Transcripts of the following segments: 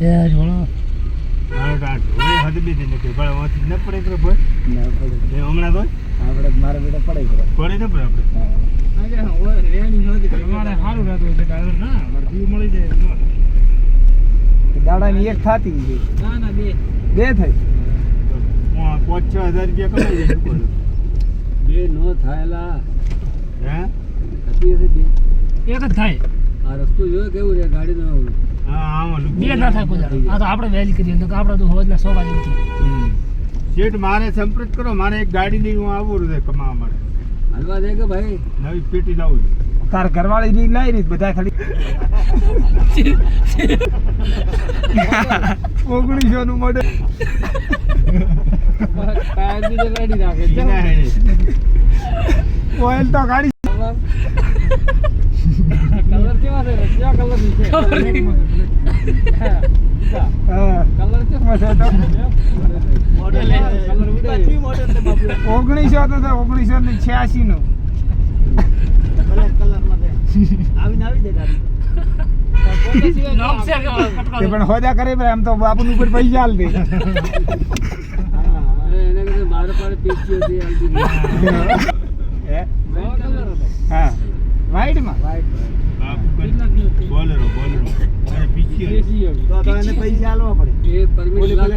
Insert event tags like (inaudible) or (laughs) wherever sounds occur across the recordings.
એ હદબી દઈને કે ભાઈ વાંચી ન પડે કરો ભાઈ ના પડે. હમણાં તો? આપણે મારા બેટા પડે છે. પડે ન પડે આપણે. તમારે સારું રહેતું છે ના? અમારે મળી જાય દાડાની એક થાતી છે. બે. થઈ. પો- પાંચ છ હજાર રૂપિયા કમાઈ જાય બે નો થાયેલા. હે? થતી હશે બે. એક જ થાય. આ રસ્તો જોયો કેવું છે ગાડીનો? હા આમાં બે ના થાય કોઈ આ તો આપણે વહેલી કરીએ તો આપણે તો હોજના સો વાગે શેઠ મારે સંપર્ક કરો મારે એક ગાડી લઈ હું આવું છે કમાવા માટે. હલવા દે કે ભાઈ? નવી પેટી લાવું તાર ઘરવાળી રીત લાવી રહી બધા ખાલી. ઓગણીસો નું એના ઓઇલ તો ગાડી. કલર કેવા છે કલરની છે. છે ઓગણીસો તો તો ઓગણીસો ને છ્યાસી નું છે પણ હોજા કરે એમ તો બાપુ ઉપર પૈસા હાલ દે. મારે પેચી હતી. હે? કયો કલર હતો હા વાઈટમાં બાપુ કઈ- બોલેરો બોલેરો અરે પીછી હતી. પેચી હતી. પૈસા પડે એ લાખ લાખ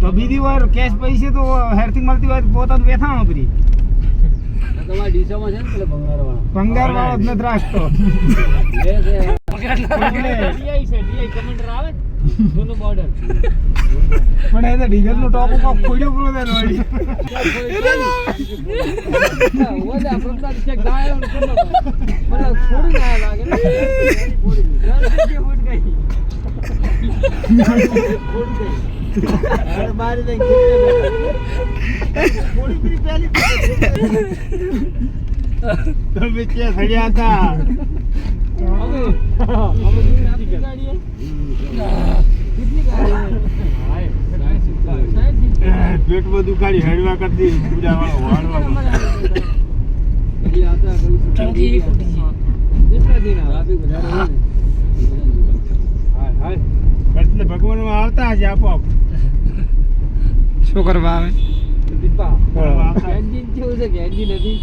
તો બીજી વાર કેશ પૈસે તો હેરથી મળતી હોય પોતાનું વેથાણો વાળા ભંગાર વાળો જ નથી રાખતો (laughs) લે છે પણ એ તો ડીઝલનું ટોપ ઉપર ખોડ્યો પૂરો થયેલો ઓલે ઓલા તો ચેક ગાયો ને કેટલો મને થોડી ના લાગે ને ફૂટ ગઈ ફૂટ ગઈ તમે ત્યાં સડ્યા હતા હવે હવે કેટલી ગાડી કેટલી ગાડી પેટ બધું કાઢી હેડવા કરતી પૂજા વાળો વાળવા ભગવાન આવતા હશે આપોઆપ શું કરવા આવે. એન્જિન કેવું છે કે એન્જિન નથી?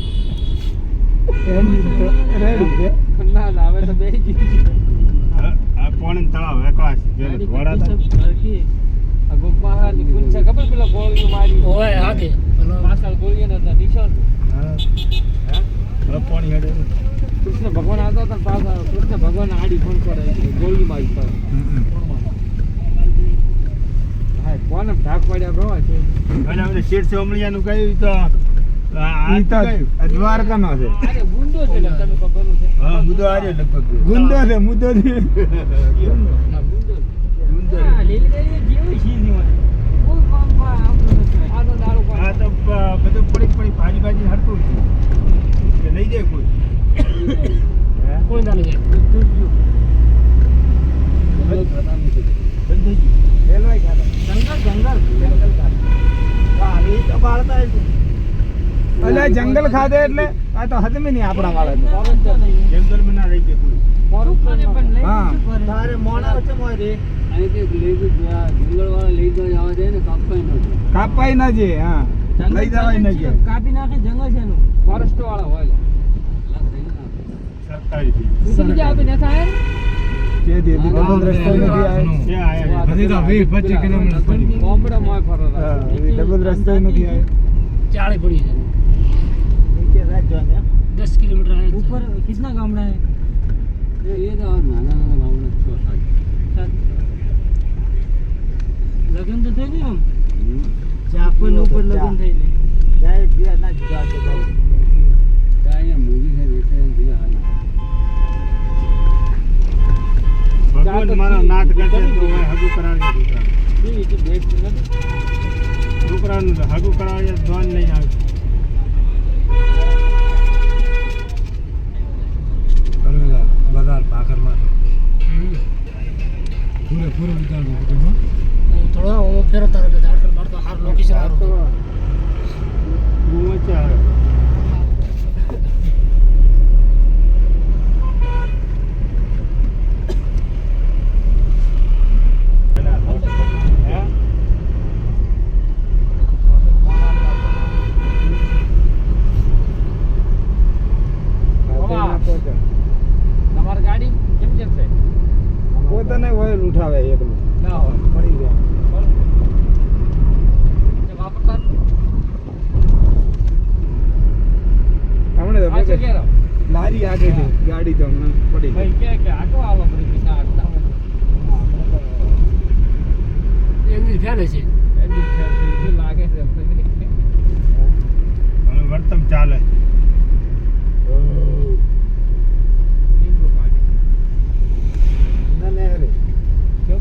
એની તો રેડી છે. ના ના તો બે પોણી તળાવ એકાશ ગાડી વડા આ ગોપાળાની ની છે. ખબર પેલા ગોળીઓ મારી? ઓય આગે પાછળ ગોળીઓ નતા નિશાન પોણી હેડે કૃષ્ણ ભગવાન આવતા હતા ને પાછળ. કૃષ્ણ ભગવાન આડી ફોન કરે ગોળી મારી પર હા કોને ઢાક પડ્યા ગવા છે? અને આપણે શેઠ સોમલિયાનું કહ્યું તો આ- આ ઈ તો કયું? દ્વારકા નો છે. અરે ગુંડો છે તમે ખબર હા મુદ્દો આર્યો લગભગ ગુંદો છે મુદ્દો છે. હા જેવી છે. આ તો બધું પડી પડી ભાજી ભાજી હરતું છે. લઈ જાય કોઈ. હે? કોઈ ના લઈ જાય બંધ થઈ ગયું. એટલે જંગલ ખાધે એટલે આ તો હદમે નહીં આપણા વાળા જંગલમાં ના રહી હા. ને કાપાઈ જે હા. લઈ જવાય ના જે કાપી નાખે જંગલ છે એનું. ફોરેસ્ટ વાળા હોય. લા. લા, થઈ ના. સરકારી. આપી નથી આયા જે દે દી ડબલ રસ્તો નથી આવ્યો ત્યાં આયા છે. હજી તો વીસ પચીસ કિલોમીટર પડી. ગામડામાં હોય ફરવા. ડબલ રસ્તો નથી આવ્યો ચાળી પડી છે. દસ કિલોમીટર આવે છે. ઉપર કિતના ગામડા હે એ તો આ નાના નાના ગામડા છ સાત. લગ્ન તો થઈ ગયું ચાપન ઉપર લગ્ન થઈ ગયું. અહીંયા મૂવી છે એમ થયું હાલ. ભગવાન મારો નાથ કરશે તો હવે હગું કરાવી કેવી રીતે બેસ્ટ નથી છોકરાનું તો હગું કરાવી ધોન લઈને આવે. હમ. પૂરે પૂરે વિચારવું હું. થોડો ઓવો ફેરવતા રહે એટલે ઝાડ પર બાર તો સારું લોકેશન સારું હું વચ્ચે આવે. ગાડી તો હમણાં પડી ભાઈ કે કે આટો આવો. પડી ના આટલા એની ફેલે છે એની ફેર લાગે છે. હવે વર્તમ ચાલે લીંબુ કાઢી ના ના રે તો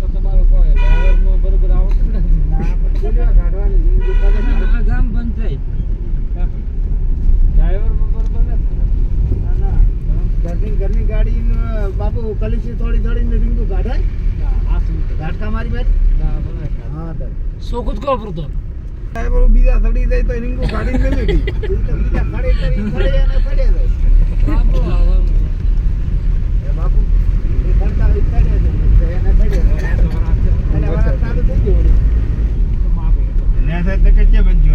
તો તમારો કોઈ ડ્રાઈવરમાં બરોબર આવડતું નથી ના પણ ચૂલ્યો કાઢવાની લીંબુ કરે ને. આ ગામ પંચાયત ડ્રાઈવરમાં બરોબર નથી ના ના ઘરની ઘરની ગાડી બાપુ કલીસી થોડી થોડી ને. રીંગુ આ શું ઝાટકા મારી મારી હા તો સો કૂદ કો પડતો ડ્રાઈવરો બીજા સડી જાય તો રીંગુ કાઢીને મેલી દી. બીજા ખડે કરી ખડે અને ખડે જાય બાપુ આવો એ બાપુ એ ખડતા હોય ખડે છે તો એને ખડે જાય. અને વરસાદ ચાલુ થઈ ગયો વળી. ને સાહેબ તો કે છે બનજો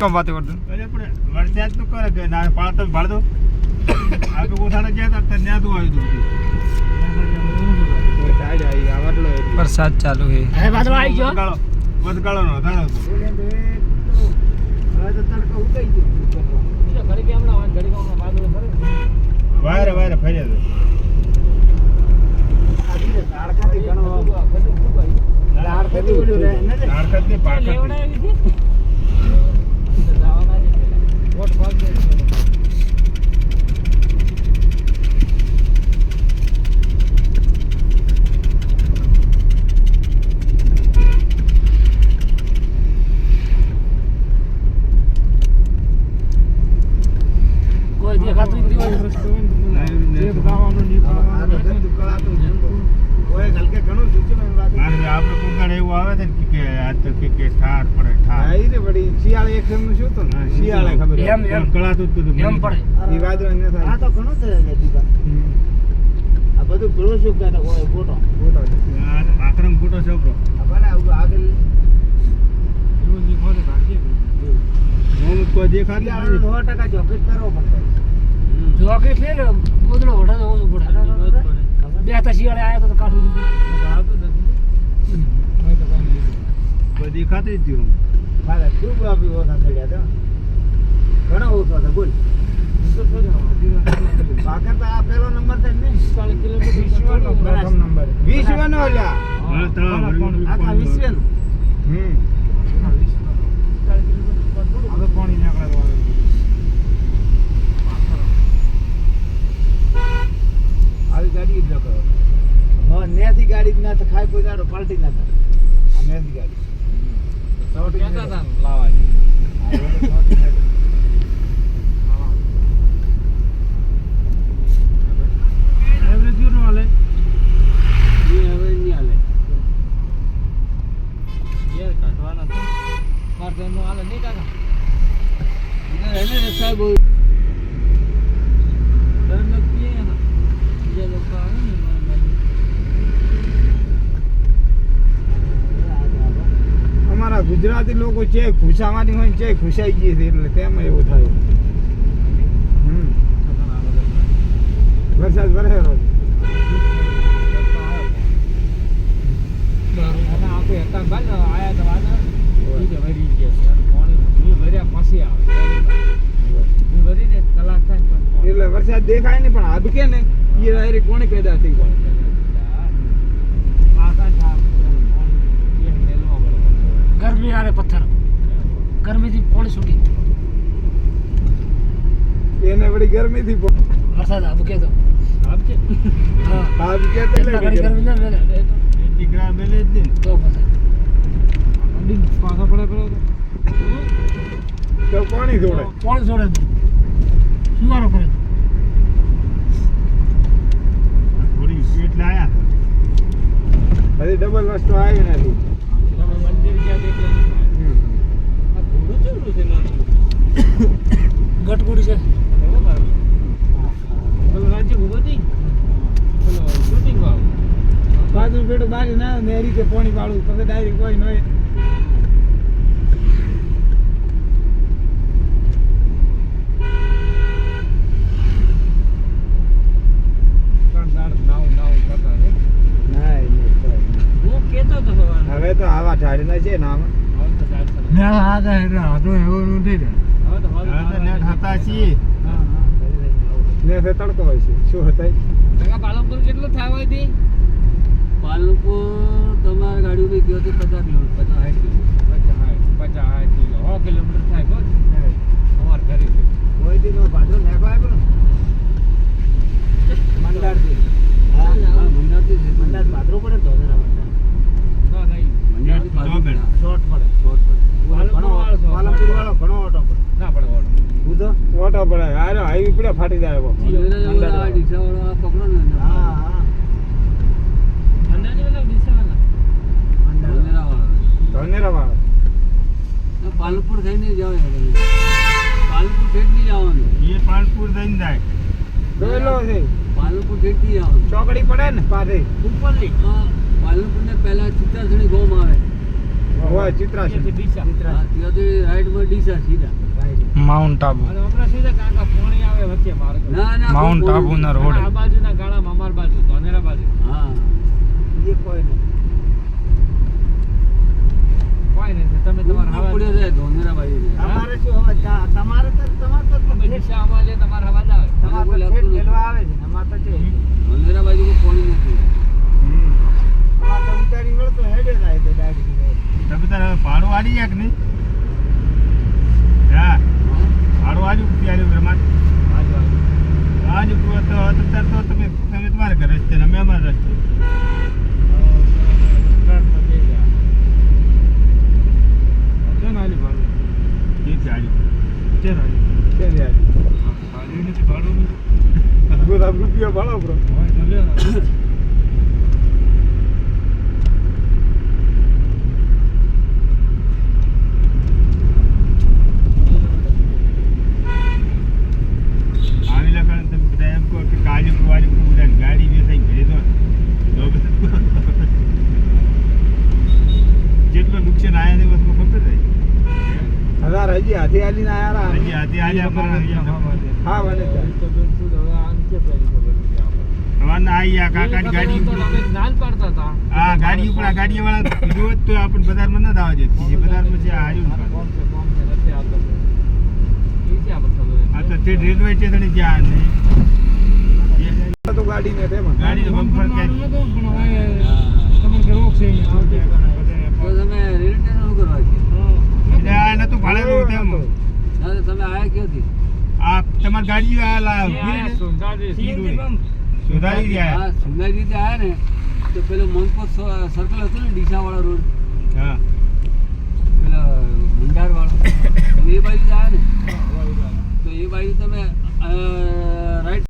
કેમ વાતો કરતો? અરે પણ વરસાદ તો કરે કે ના પાડતો પાડ દો. આગળ પોતાને ગયા હતા ત્યાં તો આવી હતું વરસાદ ચાલુ હે હે વાદળો આવી ગયો. વધગાળો વધગાળો નો વધારો હતો. હવે તો તડકો ઉકાઈ ગયો ઘડી કે હમણાં આવે, ઘડી કે હમણાં વાદળો ફરે. વાયરે વાયરે ફર્યા હતા આજી તો ઝાડકાથી ઘણો ઘડી ખૂબ આવી. ઝાડ થતી ઓલું રહે ને રે. ઝારખંડની પાકડ લેવડાવી હતી? જવાના છે પેલા. વોટ ભાગ દે છે. કોઈ દેખાતું જ નહીં હોય. એક ગાવાનું નીકળવાનું. આ તો ગંદુ કળાતું જ હતું. ઓય હલકે ઘણું સૂચન હોય બાકી. મારે આપણે કુંગાળ એવું આવે છે ને કે આજ તો કે કે ઠાર પડે હા, ઠાર ઈ રે વળી શિયાળે એક સમયનું શું હતું ને? શિયાળે ખબર એમ, એમ. કળાતું જ એમ પડે વિવાદ વાદળો થાય. આ તો ઘણું થાય છે દીપા. આ બધું ગ્રો શું કહેતા હોય ફોટો. ફોટો યાર આક્રમ ખોટો છે બ્રો ભલે આવું આગળ એવું નીકળો તો ભાગીએ. હું કોઈ દેખાત સો ટકા જોકેટ કરવો પડતો. જોકેટ લે ને ગોદડો વઢા જવું પડે બે હતા શિયાળે આવ્યા તો કાઢું દીધું આવતું નથી. કાંઈ નહીં. દેખાતું જ થયું મારે શું આપી ઓછા થઈ ગયા હતા. ઘણા ઓછા હતા બોલ. તો હવા. ભાકર આ પહેલો નંબર થાય ને? ચાલીસ કિલોમીટર નંબર. લ્યા. હા, આખા વિશ્વનો હમ. હવે પાણી નીકળે આવી. ગાડી જ ન કરો હા નેથી ગાડી જ ના તો ખાઈ કોઈ દાડો પાલટી ના થાય. આ નેથી ગાડી. લાવવાની. આ વડે સૌથી નેથી. એ હવે નહીં હાલે. ઘેર કાઢવાના છે. મારે તો એનું હાલે નહીં કાકા. એને એને ને સાહેબ ડર નથી એના. બીજા લોકો આવે ને મારા બાજુ. અમારા ગુજરાતી લોકો છે ખુશાવાની હોય ને છે ખુશાઈ ગઈ છે એટલે તેમાં એવું થાય હમ ઘણા બધા. વરસાદ વરેલો છે. અને આપણે હતા બાર ને આયા તો વાના. ઈ તો ભરી ગયા છે. અને હોય જે ભર્યા ગઈ આવે. એટલે ભરીને એવું થાય વરસાદ પાણી. એટલે વરસાદ દેખાય ને પણ હાબકે ને એ કોને કોણી પેદા થઈ જાય આકાશ આ પાણી એક મેલમાં પડે. ગરમી આરે પથ્થર. ગરમીથી પાણી છૂટી. એને વળી ગરમીથી પો- વરસાદ આબકે તો. આપજે. હા. હાબકે તો એટલા ગરમી ના મેલે ટીકરા મેલે જ નહીં તો પછી. અડીને પાછા પડે પડે તો. પાણી જોડે પાણી છોડે શું સુવારો કરે તો. થોડી એટલે આયા. હજી ડબલ વસ્તુ આવી નથી તમે મંદિર ક્યાં દેખલે નહીં થાય. આ ઘોડું છે? ગટગુડી છે રાજ્ય વાળું. બાજુ બેઠો બાજુ ના મેરી કે પોણી વાળું તમે ડાયરેક્ટ કોઈ નહીં ને. ના હવે તો આવા ઝાડના છે નામ હવે આ હતા એટલે હાથો એવો નથી ને નેટ હતા છીએ હા હા ઘરે લઈને આવો. ને તે તડકો હોય છે. શું હતા ટકા પાલનપુર કેટલું થાય હોયથી પાલનપુર તમારી ગાડી ઊભી ગયો તો પચાસ કિલોમીટર પચાસ સાઠ કિલોમીટર પચાસ સાઠ પચાસ સાઠ કિલો. સો કિલોમીટર થાય બસ અમાર ઘરે થી કોઈ દી નો ભાડો નાખો આપ્યો ને મંડારથી હા હા, મંડારથી છે. મંડાર ભાદરો પડે ને ધોધરા મંડાર ના નહીં મંડારથી પાલનપુર. ચોબેડ. હા, શોર્ટ પડે શોર્ટ પડે. ઘણો પાલનપુર વાળો શોર્ટ પાલનપુર પડે. વાળો ઘણો ઓટો પડે ના પડે ઓટો હું તો ઓટો પડે આરો હાઈવે પડે ફાટી જાય બો જવું પકડો ને. હા હા. અંદાજે ધનેરાવાળો. પાલનપુર થઈને જવાય પાલનપુર થઈને જવાનું એ પાલનપુર થઈને જાય. જોયેલો છે. પાલનપુર થઈને જવાનું ચોકડી પડે ને પાછી. ઉપરલી હા, પાલનપુરને પહેલા ચિત્રાસણી ગોમ આવે. હોય ચિત્રાસી ત્યાંથી દિશા હા, ત્યાંથી રાઈટમાં ડીસા સીધા. રાઈટ માઉન્ટ આબુ માઉન્ટ હમણાં સીધા કાકા પોણી આવે વચ્ચે માર્ગ. ના રોડ. આ બાજુના ગાળામાં અમાર બાજુ ધોનેરા બાજુ. હા. એ કોઈ નહીં. તમે તમારા તમારે હવા પડ્યો ધોનેરા બાજુ અમારે શું હવે તમારે તો તમારે અમારે હવા આવે તમારે તો કોઈ ઠેઠ લાગતું નથી. મેલવા આવે છે અમારે તો છે. ધોનેરા બાજુ કોઈ પોણી નથી. અમારે તો ઉતારી વળતો હેડે થાય તો તમે તારે ભાડું આડી જાય કે નહીં હા ભાડું આડ્યું ત્યારે પ્રમાણ બાજુ આવે આજ તો અત્યારે તો તમે તમે તમારા ઘરે રસ્તે ને અમે અમારા રસ્તે એ જ આડ્યું છે ને આડ્યું નથી ભાડું નથી બોલા રૂપિયા ભાડો બ્રો આવી લખણ તમે બધા એમ કહો કે કાળી વાળી બધા ગાડી વેચાઈ ઘરે તો જેટલું નુકસાન આયા ને વસ્તુ ખબર રહી હજાર હજી હાથી આલીને આયા હજી હાથી આલ્યા હા ભલે હવાના આયા કાકાની ગાડી ઉપર. નાન પાડતા હતા. આ ગાડી ઉપર આ ગાડી વાળા કીધું હોત તો આપણે બજારમાં ન દાવા દેતી એ બજારમાં છે આ આવ્યું કોણ છે કોણ છે નથી આવતો એ છે આપણે ખબર આ તો તે રેલવે સ્ટેશન જ્યાં નહીં તો ગાડી ને તેમાં. ગાડી તો બમ્પર કે તો તમે રેલવે સ્ટેશન કરવા ગયા? એટલે આ નતું ભાડેલું તેમ. તમે આયા ક્યાંથી? તમારી ગાડી આ લા ઊભી ને, સુધારી ગયા હા રીતે આયા ને તો પેલો મનપો સર્કલ હતો ને ડીસાવાળા રોડ. હા. પેલા ભંડાર વાળો એ બાજુ આયા ને. તો એ બાજુ તમે અ,